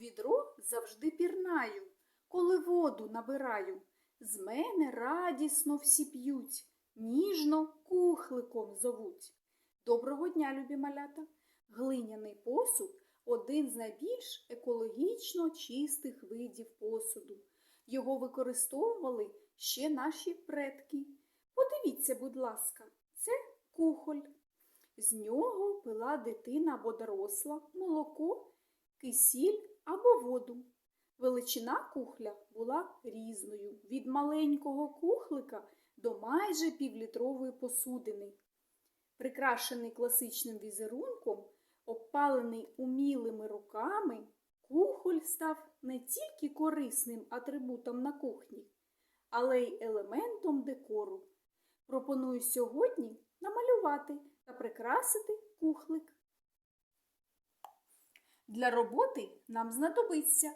Відро завжди пірнаю, коли воду набираю. З мене радісно всі п'ють, ніжно кухликом зовуть. Доброго дня, любі малята! Глиняний посуд один з найбільш екологічно чистих видів посуду. Його використовували ще наші предки. Подивіться, будь ласка, це кухоль. З нього пила дитина або доросла, молоко, кисіль або воду. Величина кухля була різною від маленького кухлика до майже півлітрової посудини. Прикрашений класичним візерунком, обпалений умілими руками, кухоль став не тільки корисним атрибутом на кухні, але й елементом декору. Пропоную сьогодні намалювати та прикрасити кухлик. Для роботи нам знадобиться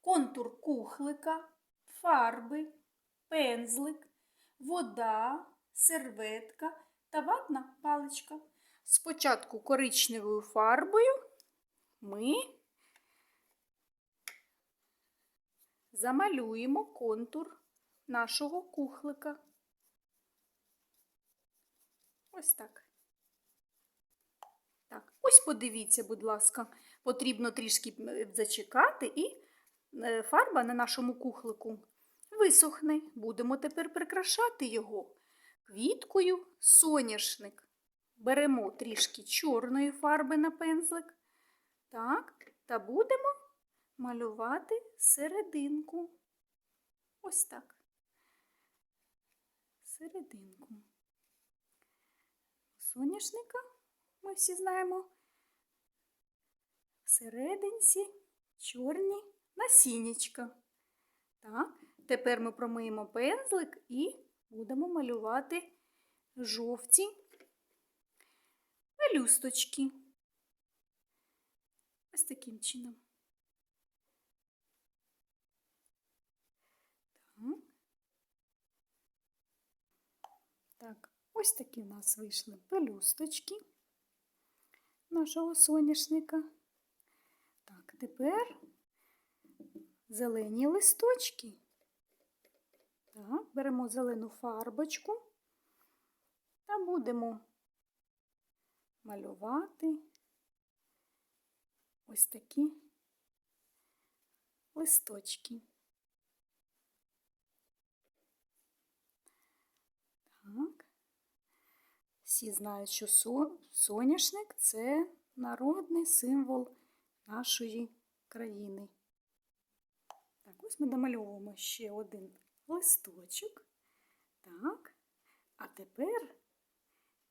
контур кухлика, фарби, пензлик, вода, серветка та ватна паличка. Спочатку коричневою фарбою ми замалюємо контур нашого кухлика. Ось так. Так, ось подивіться, будь ласка, потрібно трішки зачекати, і е, фарба на нашому кухлику висохне. Будемо тепер прикрашати його квіткою соняшник. Беремо трішки чорної фарби на пензлик. Так, та будемо малювати серединку. Ось так. Серединку. Соняшника ми всі знаємо. Всерединці чорні насіннячка. Так, тепер ми промиємо пензлик і будемо малювати жовті пелюсточки. Ось таким чином. Так. Ось такі в нас вийшли пелюсточки нашого соняшника. Тепер зелені листочки. Так, беремо зелену фарбочку та будемо малювати ось такі листочки. Так. Всі знають, що со- соняшник це народний символ нашої країни. Так, ось ми домальовуємо ще один листочок. Так, а тепер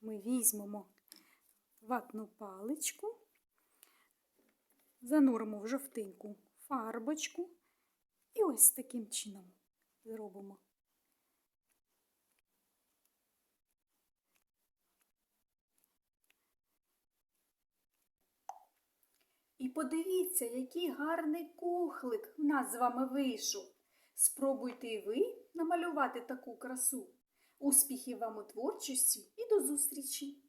ми візьмемо ватну паличку, зануримо в жовтеньку фарбочку і ось таким чином зробимо. І подивіться, який гарний кухлик в нас з вами вийшов. Спробуйте і ви намалювати таку красу. Успіхів вам у творчості і до зустрічі!